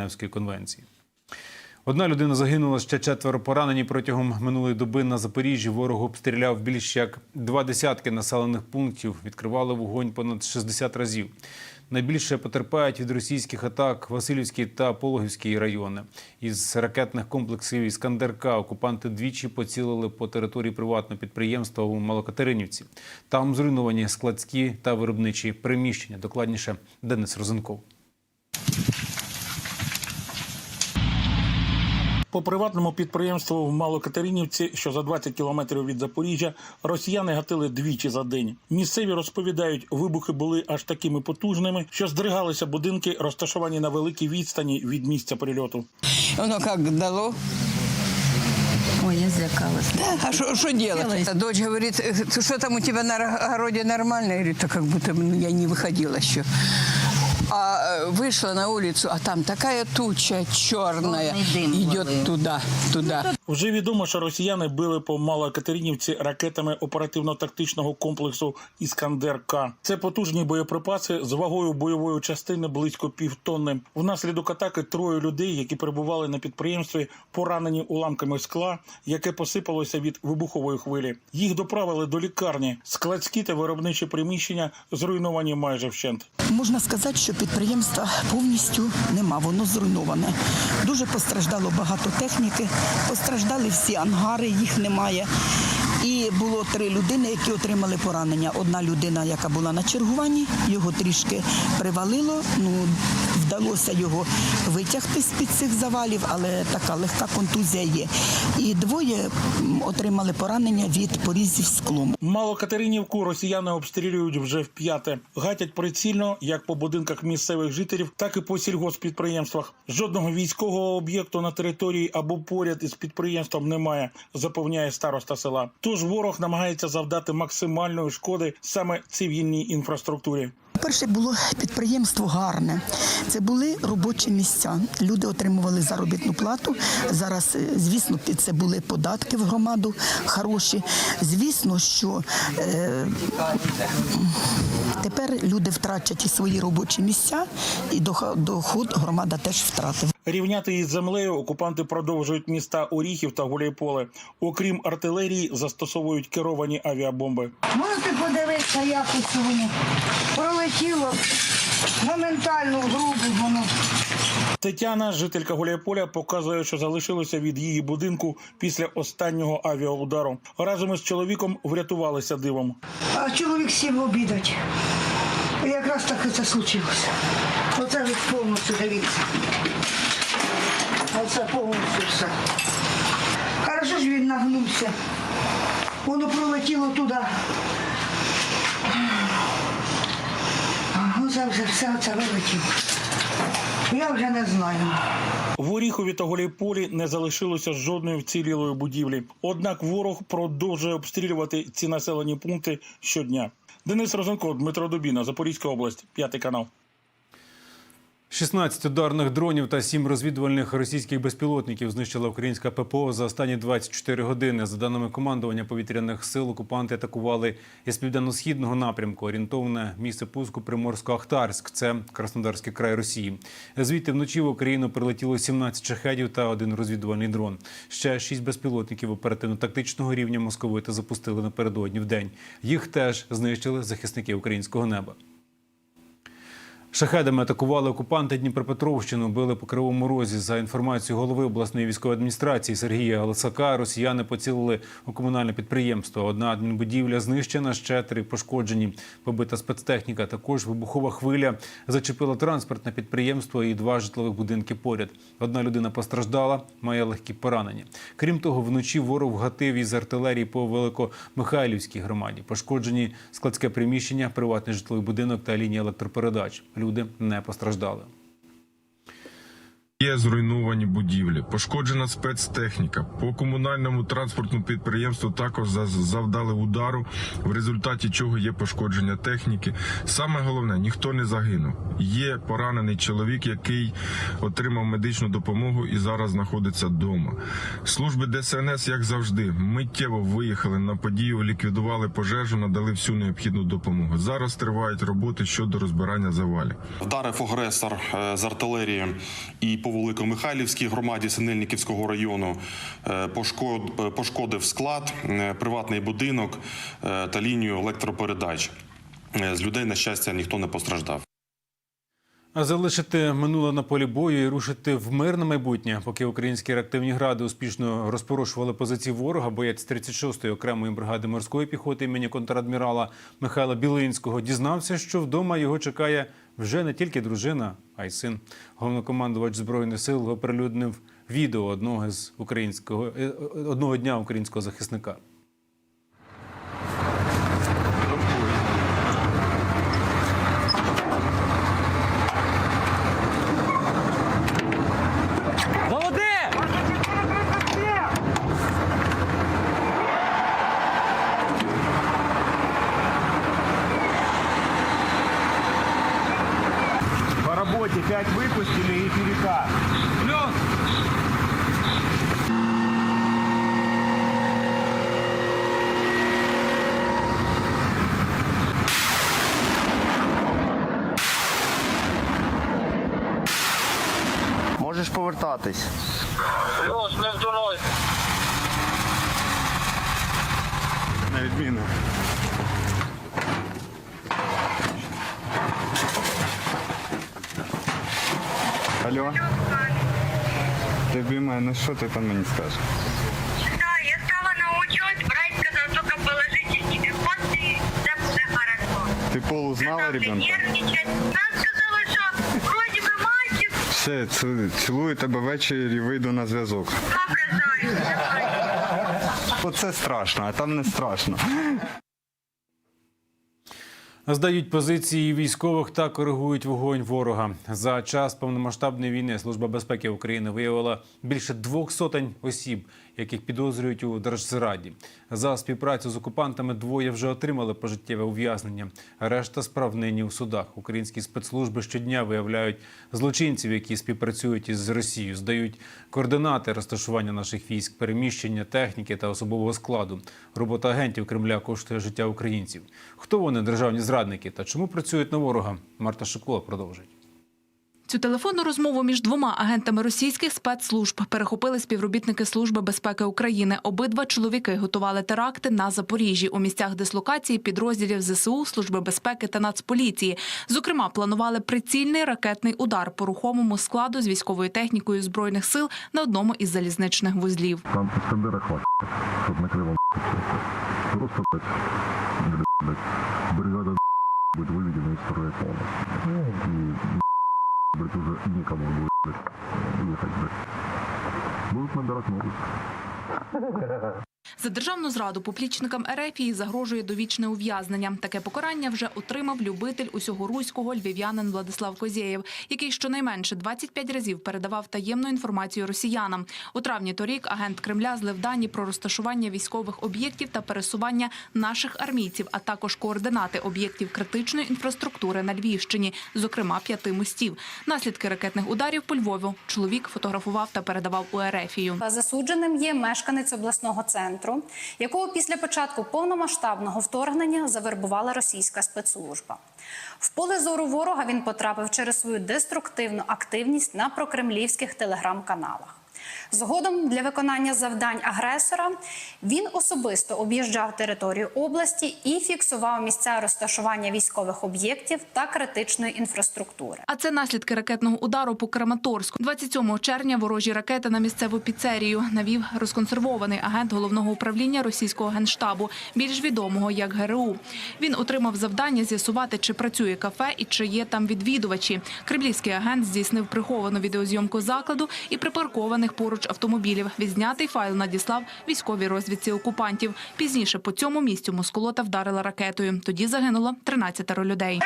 Женевської конвенції. Одна людина загинула, ще четверо поранені протягом минулої доби на Запоріжжі. Ворог обстріляв більш як два десятки населених пунктів, відкривали вогонь понад 60 разів. Найбільше потерпають від російських атак Васильівський та Пологівський райони. Із ракетних комплексів Іскандерка окупанти двічі поцілили по території приватного підприємства у Малокатеринівці. Там зруйновані складські та виробничі приміщення. Докладніше Денис Розенков. По приватному підприємству в Малокатеринівці, що за 20 кілометрів від Запоріжжя, росіяни гатили двічі за день. Місцеві розповідають, вибухи були аж такими потужними, що здригалися будинки, розташовані на великій відстані від місця прильоту. Оно как дало. Ой, я злякалась. А что что делать? Дочь говорит, «Э, что там у тебя на огороде нормально? Я говорю, да как будто ну, я не выходила еще. А э, вышла на улицу, а там такая туча черная Черный дым идет валил. туда, туда. Вже відомо, що росіяни били по Малокатеринівці ракетами оперативно-тактичного комплексу Іскандер К. Це потужні боєприпаси з вагою бойової частини близько півтонни. Внаслідок атаки троє людей, які перебували на підприємстві, поранені уламками скла, яке посипалося від вибухової хвилі. Їх доправили до лікарні. Складські та виробничі приміщення зруйновані майже вщент. Можна сказати, що підприємства повністю нема, воно зруйноване. Дуже постраждало багато техніки, постраждали всі ангари, їх немає. Було три людини, які отримали поранення. Одна людина, яка була на чергуванні, його трішки привалило. Ну вдалося його витягти з під цих завалів, але така легка контузія є. І двоє отримали поранення від порізів склом. Малокатеринівку росіяни обстрілюють вже вп'яте. Гатять прицільно як по будинках місцевих жителів, так і по сільгоспідприємствах. Жодного військового об'єкту на території або поряд із підприємством немає, запевняє староста села. Тож ворог намагається завдати максимальної шкоди саме цивільній інфраструктурі. Перше було підприємство гарне. Це були робочі місця. Люди отримували заробітну плату. Зараз, е, звісно, це були податки в громаду хороші. Звісно, що е, тепер люди втрачать і свої робочі місця, і доход громада теж втратив. Рівняти із землею окупанти продовжують міста Оріхів та Гуляйполе. Окрім артилерії, застосовують керовані авіабомби. Можете подивитися, як у воно пролетіло моментально в грубу воно. Тетяна, жителька Гуляйполя, показує, що залишилося від її будинку після останнього авіаудару. Разом із чоловіком врятувалися дивом. А чоловік сів обідать. І якраз так це случилося. Оце ви повністю дивіться. Оце повністю все. Хорошо ж він нагнувся. Воно пролетіло туди. Оце вже все це вилетіло. Я вже не знаю. В Оріхові та Гуляйполі не залишилося жодної вцілілої будівлі. Однак ворог продовжує обстрілювати ці населені пункти щодня. Денис Розенко, Дмитро Дубіна, Запорізька область, п'ятий канал. 16 ударних дронів та 7 розвідувальних російських безпілотників знищила українська ППО за останні 24 години. За даними командування повітряних сил, окупанти атакували із південно-східного напрямку. Орієнтовне місце пуску Приморсько-Ахтарськ. Це Краснодарський край Росії. Звідти вночі в Україну прилетіло 17 шахедів та один розвідувальний дрон. Ще 6 безпілотників оперативно-тактичного рівня московити запустили напередодні в день. Їх теж знищили захисники українського неба. Шахедами атакували окупанти Дніпропетровщину, били по кривому розі. За інформацією голови обласної військової адміністрації Сергія Галасака, росіяни поцілили у комунальне підприємство. Одна адмінбудівля знищена, ще три пошкоджені. Побита спецтехніка. Також вибухова хвиля зачепила транспортне підприємство і два житлових будинки поряд. Одна людина постраждала, має легкі поранення. Крім того, вночі ворог гатив із артилерії по Великомихайлівській громаді. Пошкоджені складське приміщення, приватний житловий будинок та лінія електропередач. Люди не постраждали. Є зруйновані будівлі, пошкоджена спецтехніка. По комунальному транспортному підприємству також за- завдали удару, в результаті чого є пошкодження техніки. Саме головне, ніхто не загинув. Є поранений чоловік, який отримав медичну допомогу і зараз знаходиться вдома. Служби ДСНС, як завжди, миттєво виїхали на подію, ліквідували пожежу, надали всю необхідну допомогу. Зараз тривають роботи щодо розбирання завалів. Вдарив агресор е, з артилерії і по по Великомихайлівській громаді Синельниківського району. Е, е, Пошкодив склад, е, приватний будинок та лінію електропередач. З людей, на щастя, ніхто не постраждав. А залишити минуле на полі бою і рушити в мирне майбутнє, поки українські реактивні гради успішно розпорошували позиції ворога, боєць 36-ї окремої бригади морської піхоти імені контрадмірала Михайла Білинського дізнався, що вдома його чекає вже не тільки дружина, а й син. Головнокомандувач збройних сил оприлюднив відео одного з українського е, одного дня українського захисника. По работе 5 выпустили и перекат. Можеш повертатись. На відміну. Алло. Любимая, ну що ти там мені скажеш? Да, я стала на учет, брать сказал, только положите телефон, и все будет хорошо. Ти Полу знала Сказал, не ребенка? нервничать. Нам что мальчик, Все, цю- цілую тебе ввечері вийду на зв'язок. добре знаю. Оце страшно, а там не страшно. Здають позиції військових та коригують вогонь ворога. За час повномасштабної війни Служба безпеки України виявила більше двох сотень осіб, яких підозрюють у держзраді. За співпрацю з окупантами двоє вже отримали пожиттєве ув'язнення. Решта справ нині у судах. Українські спецслужби щодня виявляють злочинців, які співпрацюють із Росією, здають координати розташування наших військ, переміщення техніки та особового складу. Робота агентів Кремля коштує життя українців. Хто вони державні зрадники та чому працюють на ворога? Марта Шикова продовжить. Цю телефонну розмову між двома агентами російських спецслужб перехопили співробітники Служби безпеки України. Обидва чоловіки готували теракти на Запоріжжі у місцях дислокації підрозділів ЗСУ, Служби безпеки та Нацполіції. Зокрема, планували прицільний ракетний удар по рухомому складу з військовою технікою збройних сил на одному із залізничних вузлів. Там хватить, щоб накрило Просто, блядь, блядь, блядь, бригада будет выведено из строя полностью. И, блядь, уже никому будет, блядь, ехать, блядь. Будут набирать новых. За державну зраду поплічникам Ерефії загрожує довічне ув'язнення. Таке покарання вже отримав любитель усього руського львів'янин Владислав Козєєв, який щонайменше 25 разів передавав таємну інформацію росіянам. У травні торік агент Кремля злив дані про розташування військових об'єктів та пересування наших армійців, а також координати об'єктів критичної інфраструктури на Львівщині, зокрема п'яти мостів. Наслідки ракетних ударів по Львову чоловік фотографував та передавав у Ерефію. Засудженим є мешканець обласного центру, якого після початку повномасштабного вторгнення завербувала російська спецслужба. В поле зору ворога він потрапив через свою деструктивну активність на прокремлівських телеграм-каналах. Згодом для виконання завдань агресора він особисто об'їжджав територію області і фіксував місця розташування військових об'єктів та критичної інфраструктури. А це наслідки ракетного удару по Краматорську. 27 червня ворожі ракети на місцеву піцерію навів розконсервований агент головного управління російського генштабу, більш відомого як ГРУ. Він отримав завдання з'ясувати, чи працює кафе і чи є там відвідувачі. Кремлівський агент здійснив приховану відеозйомку закладу і припаркованих поруч автомобілів. Відзнятий файл надіслав військовій розвідці окупантів. Пізніше по цьому місцю москолота вдарила ракетою. Тоді загинуло 13 людей.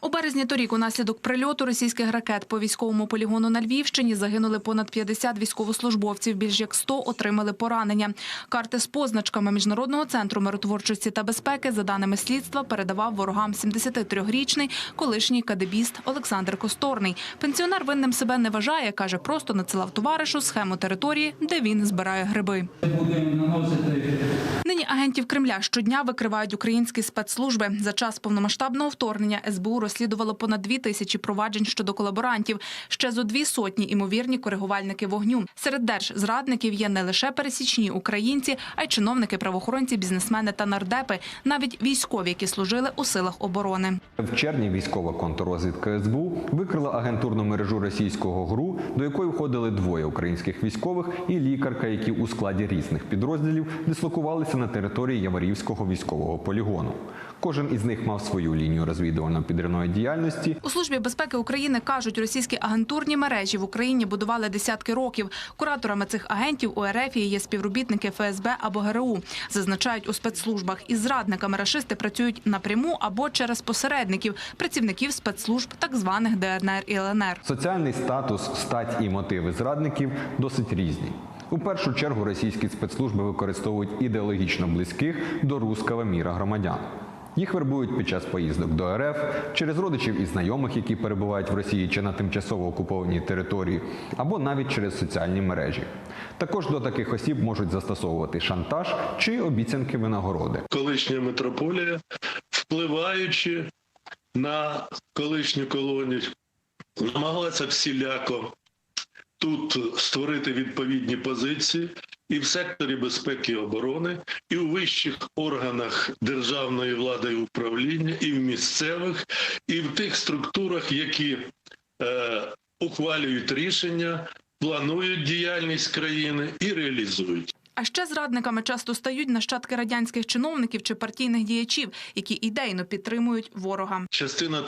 У березні торік унаслідок прильоту російських ракет по військовому полігону на Львівщині загинули понад 50 військовослужбовців. Більш як 100 отримали поранення. Карти з позначками міжнародного центру миротворчості та безпеки, за даними слідства, передавав ворогам 73-річний колишній кадебіст Олександр Косторний. Пенсіонер винним себе не вважає, каже, просто надсилав товаришу схему території, де він збирає гриби. Нині агентів Кремля щодня викривають українські спецслужби. За час повномасштабного вторгнення СБУ розслідувало понад дві тисячі проваджень щодо колаборантів. Ще зо дві сотні імовірні коригувальники вогню. Серед держзрадників є не лише пересічні українці, а й чиновники, правоохоронці, бізнесмени та нардепи, навіть військові, які служили у силах оборони. В червні військова контррозвідка СБУ викрила агентурну мережу російського ГРУ, до якої входили двоє українських військових і лікарка, які у складі різних підрозділів дислокувалися на території Яворівського військового полігону. Кожен із них мав свою лінію розвідувально-підривної діяльності. У службі безпеки України кажуть, російські агентурні мережі в Україні будували десятки років. Кураторами цих агентів у РФ є співробітники ФСБ або ГРУ. Зазначають у спецслужбах. Із зрадниками рашисти працюють напряму або через посередників, працівників спецслужб так званих ДНР і ЛНР. Соціальний статус, стать і мотиви зрадників досить різні. У першу чергу російські спецслужби використовують ідеологічно близьких до руского міра громадян. Їх вербують під час поїздок до РФ через родичів і знайомих, які перебувають в Росії чи на тимчасово окупованій території, або навіть через соціальні мережі. Також до таких осіб можуть застосовувати шантаж чи обіцянки винагороди. колишня митрополія, впливаючи на колишню колонію, намагалася всіляко тут створити відповідні позиції і в секторі безпеки і оборони, і у вищих органах державної влади і управління, і в місцевих, і в тих структурах, які е, ухвалюють рішення, планують діяльність країни і реалізують. А ще зрадниками часто стають нащадки радянських чиновників чи партійних діячів, які ідейно підтримують ворога. Частина